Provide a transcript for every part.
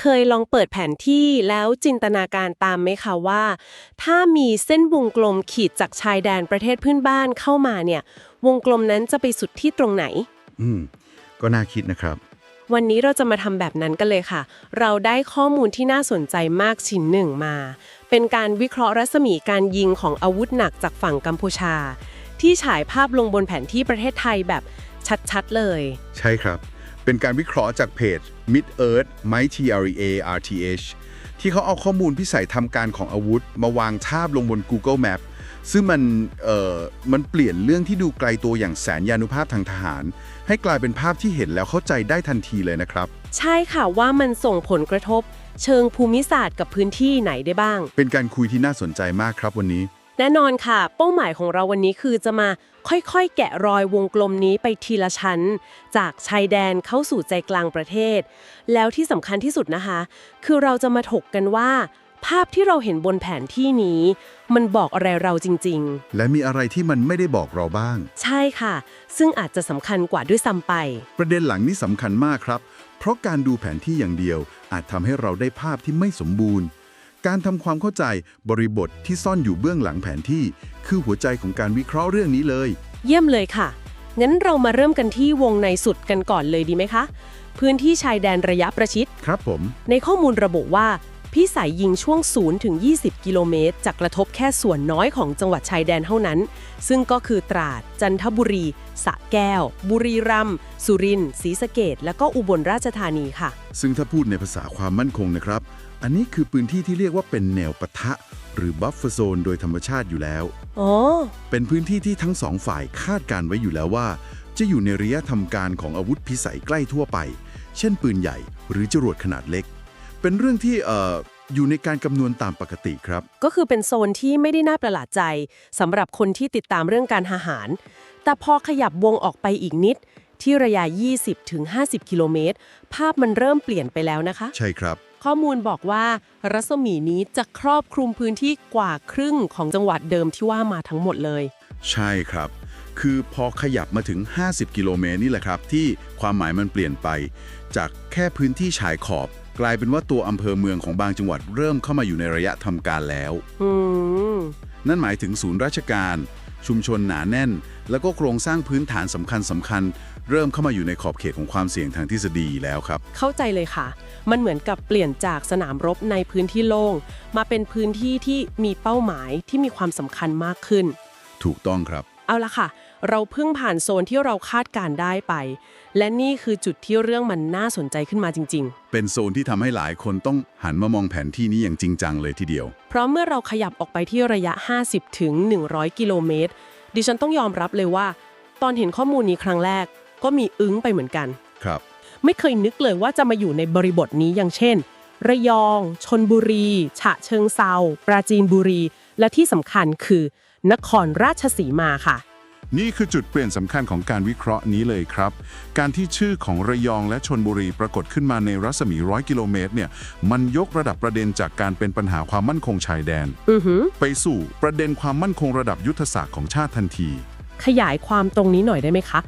เคยลองเปิดแผนที่แล้วจินตนาการตามไหมคะว่า ถ้ามีเส้นวงกลมขีดจากชายแดนประเทศเพื่อนบ้านเข้ามาเนี่ย วงกลมนั้นจะไปสุดที่ตรงไหน อืม ก็น่าคิดนะครับ วันนี้เราจะมาทำแบบนั้นกันเลยค่ะ เราได้ข้อมูลที่น่าสนใจมากชิ้นหนึ่งมา เป็นการวิเคราะห์รัศมีการยิงของอาวุธหนักจากฝั่งกัมพูชา ที่ฉายภาพลงบนแผนที่ประเทศไทยแบบชัดๆเลย ใช่ครับ เป็นการวิเคราะห์จากเพจ Mid Earth m i T R E A R T H ที่เขาเอาข้อมูลพิสัยทำการของอาวุธ มาวางทาบลงบน Google Map ซึ่งมันเอ่อมันเปลี่ยนเรื่องที่ดูไกลตัวอย่างแสนยานุภาพทางทหาร ให้กลายเป็นภาพที่เห็นแล้วเข้าใจได้ทันทีเลยนะครับ ใช่ค่ะว่ามันส่งผลกระทบ เชิงภูมิศาสตร์กับพื้นที่ไหนได้บ้าง เป็นการคุยที่น่าสนใจมากครับวันนี้ แน่นอนค่ะ เป้าหมายของเราวันนี้คือจะมาค่อยๆ แกะรอยวงกลมนี้ไปทีละชั้น จากชายแดนเข้าสู่ใจกลางประเทศ แล้วที่สำคัญที่สุดนะคะ คือเราจะมาถกกันว่า ภาพที่เราเห็นบนแผนที่นี้ มันบอกอะไรเราจริงและมีอะไรที่มันไม่ได้บอกเราบ้างๆใช่ค่ะ ซึ่งอาจจะสำคัญกว่าด้วยซ้ำไป ประเด็นหลังนี้สำคัญมากครับ เพราะการดูแผนที่อย่างเดียว อาจทำให้เราได้ภาพที่ไม่สมบูรณ์ การทำความเข้าใจบริบทที่ซ่อนอยู่เบื้องหลังแผนที่ คือหัวใจของการวิเคราะห์เรื่องนี้เลย เยี่ยมเลยค่ะ งั้นเรามาเริ่มกันที่วงในสุดกันก่อนเลยดีไหมคะ พื้นที่ชายแดนระยะประชิด ครับผม ในข้อมูลระบุว่า พี่สายยิงช่วง 0 ถึง 20 กิโลเมตรจะกระทบแค่ส่วนน้อยของจังหวัดชายแดนเท่านั้น ซึ่งก็คือตราด จันทบุรี สระแก้ว บุรีรัมย์ สุรินทร์ ศรีสะเกดและก็อุบลราชธานีค่ะ ซึ่งถ้าพูดในภาษาความมั่นคงนะครับ อันนี้คือพื้นที่ที่เรียกว่าเป็นแนวปะทะ หรือบัฟเฟอร์โซนโดยธรรมชาติอยู่แล้ว อ๋อ เป็นพื้นที่ที่ทั้งสองฝ่ายคาดการไว้อยู่แล้วว่า จะอยู่ในระยะทำการของอาวุธพิสัยใกล้ทั่วไป เช่นปืนใหญ่หรือจรวดขนาดเล็ก เป็นเรื่องที่เอ่ออยู่ในการคำนวณตามปกติครับ ก็คือเป็นโซนที่ไม่ได้น่าประหลาดใจสำหรับคนที่ติดตามเรื่องการทหาร แต่พอขยับวงออกไปอีกนิด ที่ระยะ 20ถึง50 กิโลเมตร ภาพมันเริ่มเปลี่ยนไปแล้วนะคะ ใช่ครับ ข้อมูลบอกว่ารัศมีนี้จะครอบคลุมพื้นที่กว่าครึ่งของจังหวัดเดิมที่ว่ามาทั้งหมดเลย ใช่ครับ คือพอขยับมาถึง 50 กิโลเมตรนี่แหละครับ ที่ความหมายมันเปลี่ยนไป จากแค่พื้นที่ชายขอบ กลายเป็นว่าตัวอำเภอเมืองของบางจังหวัดเริ่มเข้ามาอยู่ในระยะทำการแล้วอืมนั่นหมายถึงศูนย์ราชการ ชุมชนหนาแน่น แล้วก็โครงสร้างพื้นฐานสำคัญสำคัญ เริ่มเข้ามาอยู่ในขอบเขตของความเสี่ยงทางทฤษฎีแล้วครับ เข้าใจเลยค่ะ มันเหมือนกับเปลี่ยนจากสนามรบในพื้นที่โล่ง มาเป็นพื้นที่ที่มีเป้าหมายที่มีความสำคัญมากขึ้น ถูกต้องครับ เอาละค่ะ เราเพิ่งผ่านโซนที่เราคาดการณ์ได้ไป และนี่คือจุดที่เรื่องมันน่าสนใจขึ้นมาจริง เป็นโซนที่ทำให้หลายคนต้องหันมามองแผนที่นี้อย่างจริงจังเลยทีเดียว ๆ เพราะเมื่อเราขยับออกไปที่ระยะ 50 ถึง 100 กิโลเมตร ดิฉันต้องยอมรับเลยว่า ตอนเห็นข้อมูลนี้ครั้งแรก ก็มีอึ้งไปเหมือนกัน ครับ ไม่เคยนึกเลยว่าจะมาอยู่ในบริบทนี้อย่างเช่น ระยอง ชนบุรี ฉะเชิงเซาปราจีนบุรี และที่สำคัญคือ นครราชสีมาค่ะ นี่คือจุดเปลี่ยนสำคัญของการวิเคราะห์นี้เลยครับ การที่ชื่อของระยองและชนบุรีปรากฏขึ้นมาในรัศมีร้อยกิโลเมตรเนี่ยมันยกระดับประเด็นจากการเป็นปัญหาความมั่นคงชายแดน อือหือ ไปสู่ประเด็นความมั่นคงระดับยุทธศาสตร์ของชาติทันที ขยายความตรงนี้หน่อยได้ไหมคะ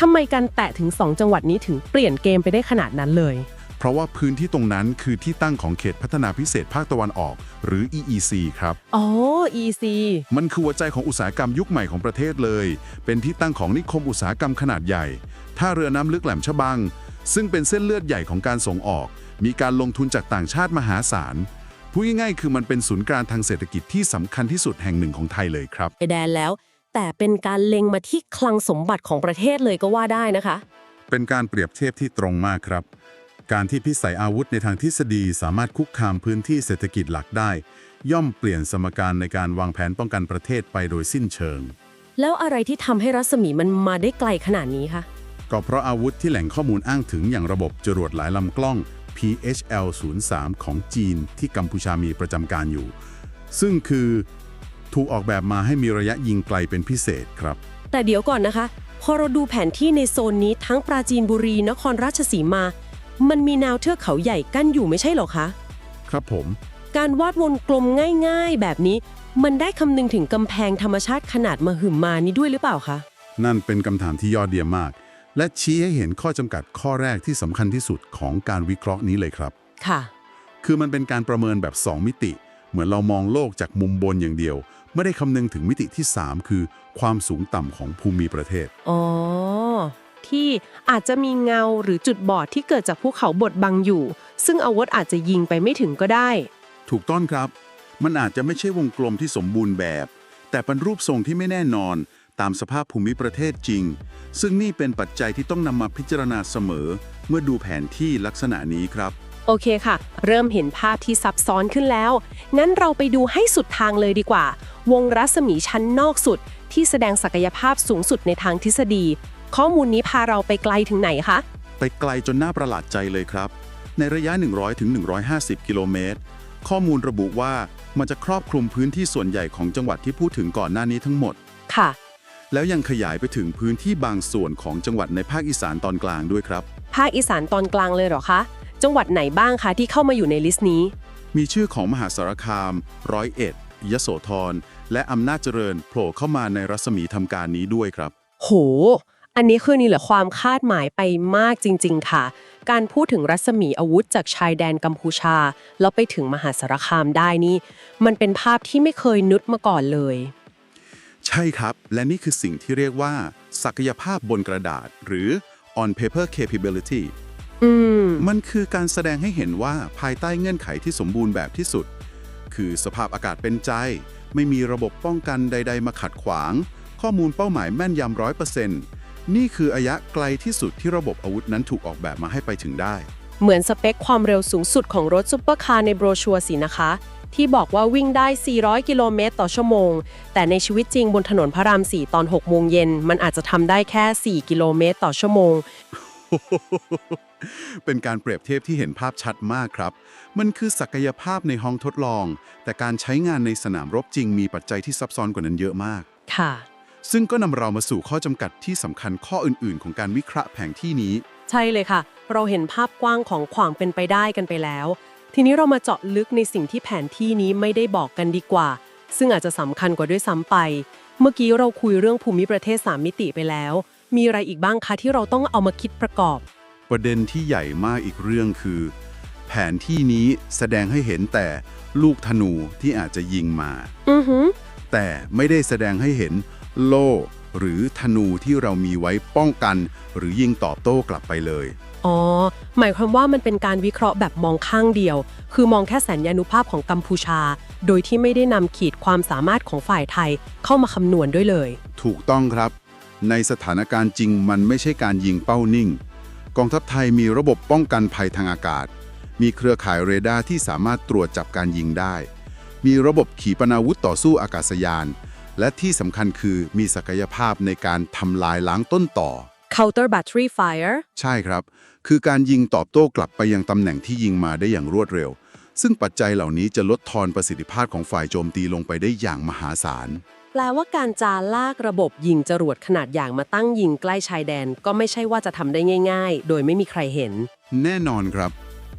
ทำไมการแตะถึง 2 จังหวัดนี้ถึงเปลี่ยนเกมไปได้ขนาดนั้นเลย เพราะว่าพื้นที่ตรงนั้นคือที่ตั้งของเขตพัฒนาพิเศษภาคตะวันออก หรือ EEC ครับ อ๋อ EC มันคือหัวใจของอุตสาหกรรมยุคใหม่ของประเทศเลย เป็นที่ตั้งของนิคมอุตสาหกรรมขนาดใหญ่ท่าเรือน้ำลึกแหลมฉบัง ซึ่งเป็นเส้นเลือดใหญ่ของการส่งออก มีการลงทุนจากต่างชาติมหาศาลพูดง่ายๆคือมันเป็นศูนย์กลางทางเศรษฐกิจที่สำคัญที่สุดแห่งหนึ่งของไทยเลยครับไปแดนแล้ว แต่เป็นการเล็งมาที่คลังสมบัติของประเทศเลยก็ว่าได้นะคะ เป็นการเปรียบเทียบที่ตรงมากครับ การที่พิสัยอาวุธในทางทฤษฎีสามารถคุกคามพื้นที่เศรษฐกิจหลักได้ ย่อมเปลี่ยนสมการในการวางแผนป้องกันประเทศไปโดยสิ้นเชิง แล้วอะไรที่ทำให้รัศมีมันมาได้ไกลขนาดนี้คะก็เพราะอาวุธที่แหล่งข้อมูลอ้างถึงอย่างระบบจรวดหลายลำกล้อง PHL-03 ของจีนที่กัมพูชามีประจำการอยู่ ซึ่งคือถูกออกแบบมาให้มีระยะยิงไกลเป็นพิเศษครับ แต่เดี๋ยวก่อนนะคะ พอเราดูแผนที่ในโซนนี้ทั้งปราจีนบุรีนครราชสีมา มันมีแนวเทือกเขาใหญ่กั้นอยู่ไม่ใช่เหรอคะ ครับผม การวาดวงกลมง่ายๆ แบบนี้ มันได้คำนึงถึงกำแพงธรรมชาติขนาดมหึมานี้ด้วยหรือเปล่าคะ นั่นเป็นคำถามที่ยอดเยี่ยมมาก และชี้ให้เห็นข้อจำกัดข้อแรกที่สำคัญที่สุดของการวิเคราะห์นี้เลยครับ ค่ะ คือมันเป็นการประเมินแบบ 2 มิติ เหมือนเรามองโลกจากมุมบนอย่างเดียว ไม่ได้คำนึงถึงมิติที่ 3 คือ ความสูงต่ำของภูมิประเทศ อ๋อ ที่อาจจะมีเงาหรือจุดบอดที่เกิดจากภูเขาบดบังอยู่ ซึ่งอาวุธอาจจะยิงไปไม่ถึงก็ได้ ถูกต้องครับ มันอาจจะไม่ใช่วงกลมที่สมบูรณ์แบบ แต่เป็นรูปทรงที่ไม่แน่นอน ตามสภาพภูมิประเทศจริง ซึ่งนี่เป็นปัจจัยที่ต้องนำมาพิจารณาเสมอ เมื่อดูแผนที่ลักษณะนี้ครับ โอเคค่ะ เริ่มเห็นภาพที่ซับซ้อนขึ้นแล้ว งั้นเราไปดูให้สุดทางเลยดีกว่า วงรัศมีชั้นนอกสุด ที่แสดงศักยภาพสูงสุดในทางทฤษฎี ข้อมูลนี้พาเราไปไกลถึงไหนคะ ไปไกลจนน่าประหลาดใจเลยครับ ในระยะ 100ถึง150 กิโลเมตร ข้อมูลระบุว่ามันจะครอบคลุมพื้นที่ส่วนใหญ่ของจังหวัดที่พูดถึงก่อนหน้านี้ทั้งหมด ค่ะ แล้วยังขยายไปถึงพื้นที่บางส่วนของจังหวัดในภาคอีสานตอนกลางด้วยครับ ภาคอีสานตอนกลางเลยเหรอคะ จังหวัดไหนบ้างคะที่เข้ามาอยู่ในลิสต์นี้ มีชื่อของมหาสารคาม ร้อยเอ็ด ยโสธร และอำนาจเจริญโผล่เข้ามาในรัศมีทำการนี้ด้วยครับ โห อันนี้คือนี่เหลือความคาดหมายไปมากจริง ๆ ค่ะ การพูดถึงรัศมีอาวุธจากชายแดนกัมพูชา แล้วไปถึงมหาสารคามได้นี่ มันเป็นภาพที่ไม่เคยนึกมาก่อนเลย ใช่ครับ และนี่คือสิ่งที่เรียกว่า ศักยภาพบนกระดาษ หรือ on paper capability อืมมันคือการแสดงให้เห็นว่าภายใต้เงื่อนไขที่สมบูรณ์แบบที่สุด คือสภาพอากาศเป็นใจ ไม่มีระบบป้องกันใด ๆ มาขัดขวาง ข้อมูลเป้าหมายแม่นยำร้อยเปอร์เซ็นต์ นี่คือระยะไกลที่สุดที่ระบบอาวุธนั้นถูกออกแบบมาให้ไปถึงได้ เหมือนสเปคความเร็วสูงสุดของรถซุปเปอร์คาร์ในโบรชัวร์สินะคะ ที่บอกว่าวิ่งได้ 400 กิโลเมตรต่อชั่วโมง แต่ในชีวิตจริงบนถนนพระราม 4 ตอน 6 โมงเย็น มันอาจจะทำได้แค่ 4 กิโลเมตรต่อชั่วโมง เป็นการเปรียบเทียบที่เห็นภาพชัดมากครับ มันคือศักยภาพในห้องทดลอง แต่การใช้งานในสนามรบจริงมีปัจจัยที่ซับซ้อนกว่านั้นเยอะมาก ค่ะ ซึ่งก็นำเรามาสู่ข้อจำกัดที่สำคัญข้ออื่น ๆ ของการวิเคราะห์แผนที่นี้ ใช่เลยค่ะ เราเห็นภาพกว้างของความเป็นไปได้กันไปแล้ว ทีนี้เรามาเจาะลึกในสิ่งที่แผนที่นี้ไม่ได้บอกกันดีกว่า ซึ่งอาจจะสำคัญกว่าด้วยซ้ำไป เมื่อกี้เราคุยเรื่องภูมิประเทศ 3 มิติไปแล้ว มีอะไรอีกบ้างคะที่เราต้องเอามาคิดประกอบ ประเด็นที่ใหญ่มากอีกเรื่องคือ แผนที่นี้แสดงให้เห็นแต่ลูกธนูที่อาจจะยิงมา อือหือแต่ไม่ได้แสดงให้เห็น โล่หรือธนูที่เรามีไว้ป้องกัน หรือยิงตอบโต้กลับไปเลย อ๋อ หมายความว่ามันเป็นการวิเคราะห์แบบมองข้างเดียว คือมองแค่สัญญานุภาพของกัมพูชา โดยที่ไม่ได้นำขีดความสามารถของฝ่ายไทยเข้ามาคำนวณด้วยเลย ถูกต้องครับ ในสถานการณ์จริงมันไม่ใช่การยิงเป้านิ่ง กองทัพไทยมีระบบป้องกันภัยทางอากาศ มีเครือข่ายเรดาร์ที่สามารถตรวจจับการยิงได้ มีระบบขีปนาวุธต่อสู้อากาศยาน และที่สำคัญคือมีศักยภาพในการทำลายล้างต้นต่อ counter battery fire ใช่ครับ คือการยิงตอบโต้กลับไปยังตำแหน่งที่ยิงมาได้อย่างรวดเร็ว ซึ่งปัจจัยเหล่านี้จะลดทอนประสิทธิภาพของฝ่ายโจมตีลงไปได้อย่างมหาศาล แปลว่าการจาลากระบบยิงจรวดขนาดอย่างมาตั้งยิงใกล้ชายแดน ก็ไม่ใช่ว่าจะทำได้ง่าย ๆ โดยไม่มีใครเห็น แน่นอนครับ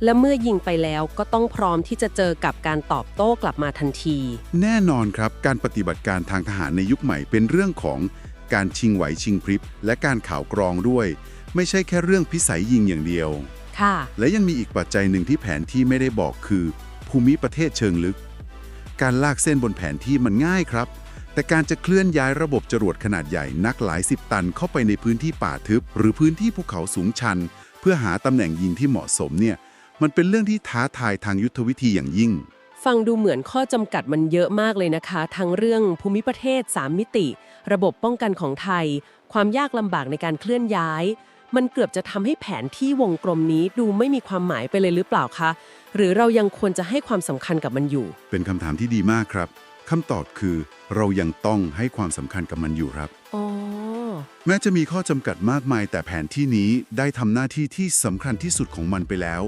และเมื่อยิงไปแล้วก็ต้องพร้อมที่จะเจอกับการตอบโต้กลับมาทันที แน่นอนครับการปฏิบัติการทางทหารในยุคใหม่เป็นเรื่องของการชิงไหวชิงพริบ และการข่าวกรองด้วย ไม่ใช่แค่เรื่องพิสัยยิงอย่างเดียว ค่ะ และยังมีอีกปัจจัยหนึ่งที่แผนที่ไม่ได้บอกคือ ภูมิประเทศเชิงลึก การลากเส้นบนแผนที่มันง่ายครับ แต่การจะเคลื่อนย้ายระบบจรวดขนาดใหญ่นักหลายสิบตันเข้าไปในพื้นที่ป่าทึบ หรือพื้นที่ภูเขาสูงชัน เพื่อหาตำแหน่งยิงที่เหมาะสมเนี่ย มันเป็นเรื่องที่ท้าทายทางยุทธวิธีอย่างยิ่ง ฟังดูเหมือนข้อจำกัดมันเยอะมากเลยนะคะ ทั้งเรื่องภูมิประเทศ 3 มิติ ระบบป้องกันของไทย ความยากลำบากในการเคลื่อนย้าย มันเกือบจะทำให้แผนที่วงกลมนี้ดูไม่มีความหมายไปเลยหรือเปล่าคะ หรือเรายังควรจะให้ความสำคัญกับมันอยู่ เป็นคำถามที่ดีมากครับคำตอบคือเรายังต้องให้ความสำคัญกับมันอยู่ครับ อ๋อ แม้จะมีข้อจำกัดมากมายแต่แผนที่นี้ได้ทำหน้าที่ที่สำคัญที่สุดของมันไปแล้ว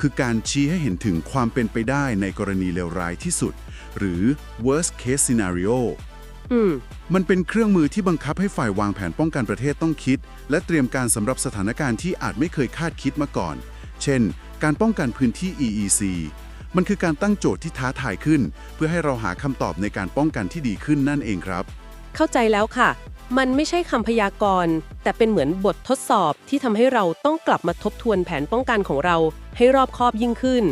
คือการชี้ให้เห็นถึงความเป็นไปได้ในกรณีเลวร้ายที่สุด หรือ worst case scenario อืม มันเป็นเครื่องมือที่บังคับให้ฝ่ายวางแผนป้องกันประเทศต้องคิด และเตรียมการสำหรับสถานการณ์ที่อาจไม่เคยคาดคิดมาก่อน เช่น การป้องกันพื้นที่ EEC มันคือการตั้งโจทย์ที่ท้าทายขึ้น เพื่อให้เราหาคำตอบในการป้องกันที่ดีขึ้นนั่นเองครับ เข้าใจแล้วค่ะ มันไม่ใช่คำพยากรณ์ แต่เป็นเหมือนบททดสอบที่ทำให้เราต้องกลับมาทบทวนแผนป้องกันของเรา ให้รอบคอบยิ่งขึ้น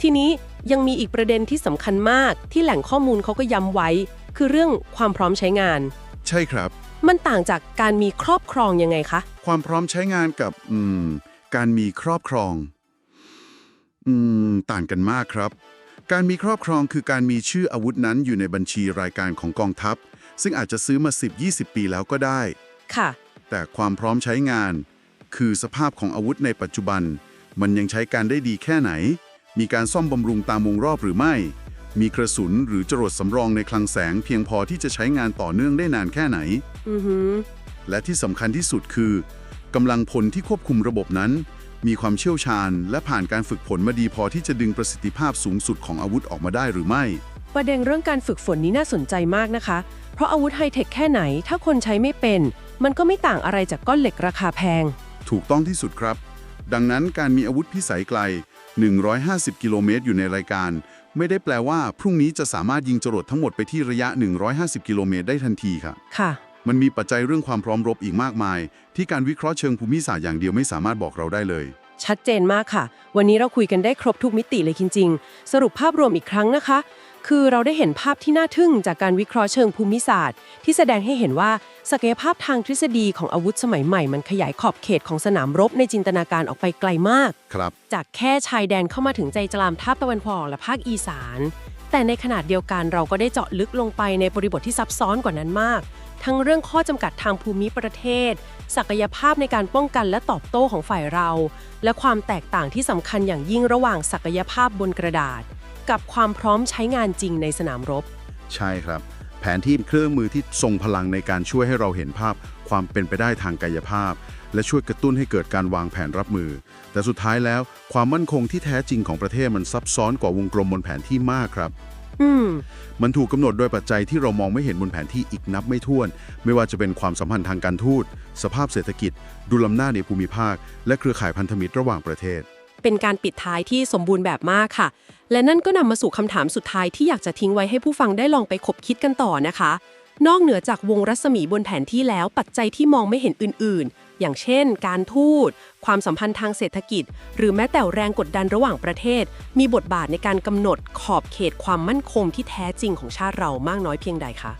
ทีนี้ยังมีอีกประเด็นที่สำคัญมากที่แหล่งข้อมูลเขาก็ย้ำไว้ คือเรื่องความพร้อมใช้งาน ใช่ครับ มันต่างจากการมีครอบครองยังไงคะ ความพร้อมใช้งานกับอืมการมีครอบครองอืมต่างกันมากครับ การมีครอบครองคือการมีชื่ออาวุธนั้นอยู่ในบัญชีรายการของกองทัพ ซึ่งอาจจะซื้อมา 10-20 ปีแล้วก็ได้ ค่ะ แต่ความพร้อมใช้งาน คือสภาพของอาวุธในปัจจุบัน มันยังใช้การได้ดีแค่ไหน มีการซ่อมบำรุงตามวงรอบหรือไม่ มีกระสุนหรือจรวดสำรองในคลังแสงเพียงพอที่จะใช้งานต่อเนื่องได้นานแค่ไหน อือหือและที่สำคัญที่สุดคือกำลังพลที่ควบคุมระบบนั้น มีความเชี่ยวชาญ และผ่านการฝึกฝนมาดีพอที่จะดึงประสิทธิภาพสูงสุดของอาวุธออกมาได้หรือไม่ ประเด็นเรื่องการฝึกฝนนี้น่าสนใจมากนะคะ เพราะอาวุธไฮเทคแค่ไหน ถ้าคนใช้ไม่เป็น มันก็ไม่ต่างอะไรจากก้อนเหล็กราคาแพง ถูกต้องที่สุดครับ ดังนั้นการมีอาวุธพิสัยไกล 150 กิโลเมตรอยู่ในรายการ ไม่ได้แปลว่า พรุ่งนี้จะสามารถยิงจรวดทั้งหมดไปที่ระยะ 150 กิโลเมตรได้ทันทีครับค่ะ มันมีปัจจัยเรื่องความพร้อมรบอีกมากมาย ที่การวิเคราะห์เชิงภูมิศาสตร์อย่างเดียวไม่สามารถบอกเราได้เลย ชัดเจนมากค่ะ วันนี้เราคุยกันได้ครบทุกมิติเลยจริงๆ สรุปภาพรวมอีกครั้งนะคะ คือเราได้เห็นภาพที่น่าทึ่งจากการวิเคราะห์เชิงภูมิศาสตร์ ที่แสดงให้เห็นว่าศักยภาพทางทฤษฎีของอาวุธสมัยใหม่ มันขยายขอบเขตของสนามรบในจินตนาการออกไปไกลมาก ครับ จากแค่ชายแดนเข้ามาถึงใจกลางภาคตะวันออกและภาคอีสาน แต่ในขนาดเดียวกันเราก็ได้เจาะลึกลงไปในบริบทที่ซับซ้อนกว่านั้นมาก ทั้งเรื่องข้อจำกัดทางภูมิประเทศ ศักยภาพในการป้องกันและตอบโต้ของฝ่ายเรา และความแตกต่างที่สำคัญอย่างยิ่งระหว่างศักยภาพบนกระดาษ กับความพร้อมใช้งานจริงในสนามรบ ใช่ครับ แผนที่เครื่องมือที่ทรงพลังในการช่วยให้เราเห็นภาพ ความเป็นไปได้ทางกายภาพ และช่วยกระตุ้นให้เกิดการวางแผนรับมือ แต่สุดท้ายแล้วความมั่นคงที่แท้จริงของประเทศมันซับซ้อนกว่าวงกลมบนแผนที่มากครับอืมมันถูกกำหนดโดยปัจจัยที่เรามองไม่เห็นบนแผนที่อีกนับไม่ถ้วน ไม่ว่าจะเป็นความสัมพันธ์ทางการทูต สภาพเศรษฐกิจ ดุลอำนาจในภูมิภาค และเครือข่ายพันธมิตรระหว่างประเทศ เป็นการปิดท้ายที่สมบูรณ์แบบมากค่ะ และนั่นก็นำมาสู่คำถามสุดท้ายที่อยากจะทิ้งไว้ให้ผู้ฟังได้ลองไปคบคิดกันต่อนะคะ นอกเหนือจากวงรัศมีบนแผนที่แล้วปัจจัยที่มองไม่เห็นอื่น ๆ อย่างเช่น การทูต ความสัมพันธ์ทางเศรษฐกิจ หรือแม้แต่แรงกดดันระหว่างประเทศ มีบทบาทในการกำหนดขอบเขตความมั่นคงที่แท้จริงของชาติเรามากน้อยเพียงใดคะ